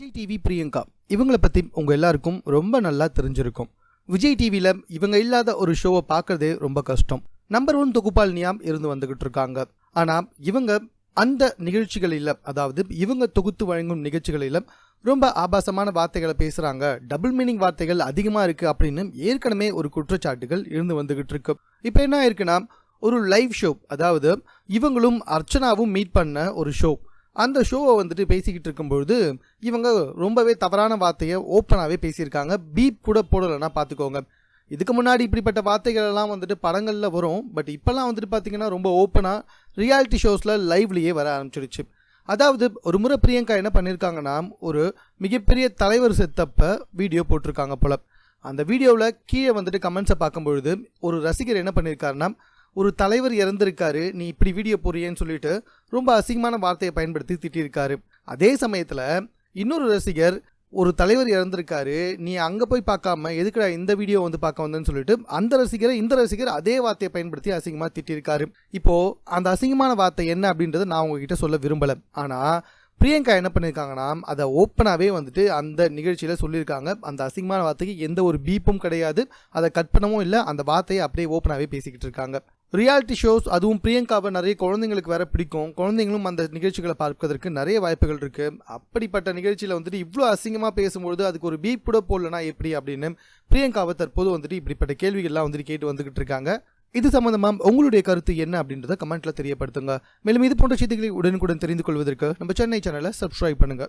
Vijay TV Priyanka இவங்கள பற்றி உங்கள் எல்லாருக்கும் ரொம்ப நல்லா தெரிஞ்சிருக்கும். விஜய் டிவியில் இவங்க இல்லாத ஒரு ஷோவை பார்க்கறதே ரொம்ப கஷ்டம். நம்பர் ஒன் தொகுப்பாளினியாக இருந்து வந்துகிட்டு இருக்காங்க. ஆனால் இவங்க அந்த நிகழ்ச்சிகளில் அதாவது இவங்க தொகுத்து வழங்கும் நிகழ்ச்சிகளில் ரொம்ப ஆபாசமான வார்த்தைகளை பேசுகிறாங்க டபுள் மீனிங் வார்த்தைகள் அதிகமாக இருக்குது அப்படின்னு ஏற்கனவே ஒரு குற்றச்சாட்டுகள் இருந்து வந்துகிட்டு இருக்கு. இப்போ என்ன இருக்குன்னா ஒரு லைவ் ஷோ அதாவது இவங்களும் அர்ச்சனாவும் மீட் பண்ண ஒரு ஷோ அந்த ஷோவை வந்துட்டு பேசிக்கிட்டு இருக்கும்பொழுது இவங்க ரொம்பவே தவறான வார்த்தையை ஓப்பனாகவே பேசியிருக்காங்க. பீப் கூட போடலைன்னா பார்த்துக்கோங்க இதுக்கு முன்னாடி இப்படிப்பட்ட வார்த்தைகள் எல்லாம் வந்துட்டு படங்களில் வரும். பட் இப்போல்லாம் வந்துட்டு பார்த்தீங்கன்னா ரொம்ப ஓப்பனாக ரியாலிட்டி ஷோஸில் லைவ்லேயே வர ஆரம்பிச்சிருச்சு. அதாவது ஒரு முறை பிரியங்கா என்ன பண்ணியிருக்காங்கன்னா ஒரு மிகப்பெரிய தலைவர் செத்தப்ப வீடியோ போட்டிருக்காங்க போல். அந்த வீடியோவில் கீழே வந்துட்டு கமெண்ட்ஸை பார்க்கும்பொழுது ஒரு ரசிகர் என்ன பண்ணியிருக்காருன்னா ஒரு தலைவர் இறந்திருக்காரு நீ இப்படி வீடியோ போறியேன்னு சொல்லிட்டு ரொம்ப அசிங்கமான வார்த்தையை பயன்படுத்தி திட்டியிருக்காரு அதே சமயத்தில் இன்னொரு ரசிகர் ஒரு தலைவர் இறந்திருக்காரு நீ அங்கே போய் பார்க்காம எதுக்குடா இந்த வீடியோ வந்து பார்க்க வந்தேன்னு சொல்லிட்டு அந்த ரசிகரை இந்த ரசிகர் அதே வார்த்தையை பயன்படுத்தி அசிங்கமாக திட்டிருக்காரு. இப்போது அந்த அசிங்கமான வார்த்தை என்ன அப்படின்றத நான் உங்ககிட்ட சொல்ல விரும்பலை. ஆனால் பிரியங்கா என்ன பண்ணியிருக்காங்கன்னா அதை ஓப்பனாகவே வந்துட்டு அந்த நிகழ்ச்சியில் சொல்லியிருக்காங்க. அந்த அசிங்கமான வார்த்தைக்கு எந்த ஒரு பீப்பும் கிடையாது. அதை கட் பண்ணவும் இல்லை அந்த வார்த்தையை அப்படியே ஓப்பனாகவே பேசிக்கிட்டு இருக்காங்க. ரியாலிட்டி ஷோஸ் அதுவும் பிரியங்காவை நிறைய குழந்தைங்களுக்கு வேற பிடிக்கும். குழந்தைங்களும் அந்த நிகழ்ச்சிகளை பார்ப்பதற்கு நிறைய வாய்ப்புகள் இருக்கு. அப்படிப்பட்ட நிகழ்ச்சியில் வந்துட்டு இவ்வளோ அசிங்கமாக பேசும்பொழுது அதுக்கு ஒரு பீப் கூட போடலனா எப்படி அப்படின்னு பிரியங்காவை தற்போது வந்துட்டு இப்படிப்பட்ட கேள்விகள்லாம் வந்துட்டு கேட்டு வந்துகிட்டு இருக்காங்க. இது சம்மந்தமாக உங்களுடைய கருத்து என்ன அப்படின்றத கமெண்ட்டில் தெரியப்படுத்துங்க. மேலும் இது போன்ற செய்திகளை உடனுக்குடன் தெரிந்து கொள்வதற்கு நம்ம சென்னை சேனலை சப்ஸ்கிரைப் பண்ணுங்கள்